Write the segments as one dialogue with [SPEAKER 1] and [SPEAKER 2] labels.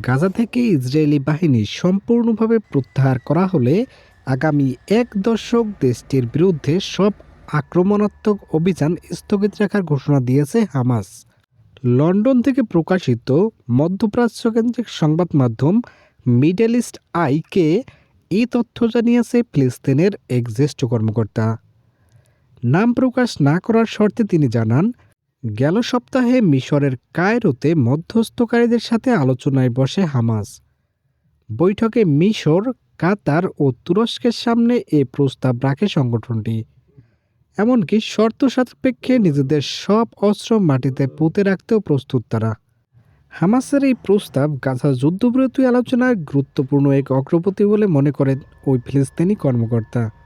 [SPEAKER 1] গাজা থেকে ইসরায়েলি বাহিনী সম্পূর্ণভাবে প্রত্যাহার করা হলে আগামী এক দশক দেশটির বিরুদ্ধে সব আক্রমণাত্মক অভিযান স্থগিত রাখার ঘোষণা দিয়েছে হামাস। লন্ডন থেকে প্রকাশিত মধ্যপ্রাচ্যকেন্দ্রিক সংবাদ মাধ্যম মিডল ইস্ট আইকে এই তথ্য জানিয়েছে ফিলিস্তিনের এক জ্যেষ্ঠ কর্মকর্তা। নাম প্রকাশ না করার শর্তে তিনি জানান গেল সপ্তাহে মিশরের কায়রোতে মধ্যস্থকারীদের সাথে আলোচনায় বসে হামাস। বৈঠকে মিশর, কাতার ও তুরস্কের সামনে এ প্রস্তাব রাখে সংগঠনটি। এমনকি শর্ত সাপেক্ষে নিজেদের সব অস্ত্র মাটিতে পুঁতে রাখতেও প্রস্তুত তারা। হামাসের এই প্রস্তাব গাজা যুদ্ধবিরতি আলোচনার গুরুত্বপূর্ণ এক অগ্রগতি বলে মনে করেন ওই ফিলিস্তিনি কর্মকর্তা।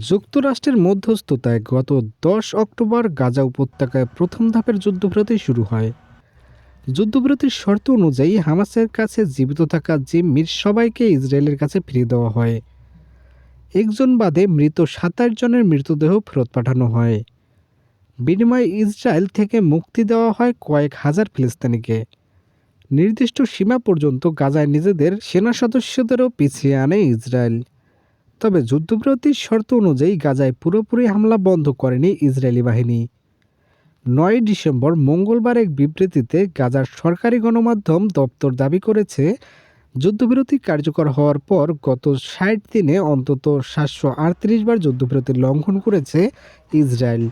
[SPEAKER 1] যুক্তরাষ্ট্রের মধ্যস্থতায় গত দশ অক্টোবর গাজা উপত্যকায় প্রথম ধাপের যুদ্ধবিরতি শুরু হয়। যুদ্ধবিরতির শর্ত অনুযায়ী হামাসের কাছে জীবিত থাকা জিম্মির সবাইকে ইসরায়েলের কাছে ফিরিয়ে দেওয়া হয়। একজন বাদে মৃত সাতাশ জনের মৃতদেহ ফেরত পাঠানো হয়। বিনিময়ে ইসরায়েল থেকে মুক্তি দেওয়া হয় কয়েক হাজার ফিলিস্তিনিকে। নির্দিষ্ট সীমা পর্যন্ত গাজায় নিজেদের সেনা সদস্যদেরও পিছিয়ে আনে ইসরায়েল। তবে যুদ্ধবিরতির শর্ত অনুযায়ী গাজায় পুরোপুরি হামলা বন্ধ করেনি ইসরায়েলি বাহিনী। নয় ডিসেম্বর মঙ্গলবার এক বিবৃতিতে গাজার সরকারি গণমাধ্যম দপ্তর দাবি করেছে, যুদ্ধবিরতি কার্যকর হওয়ার পর গত ষাট দিনে অন্তত সাতশো আটত্রিশ বার যুদ্ধবিরতি লঙ্ঘন করেছে ইসরায়েল।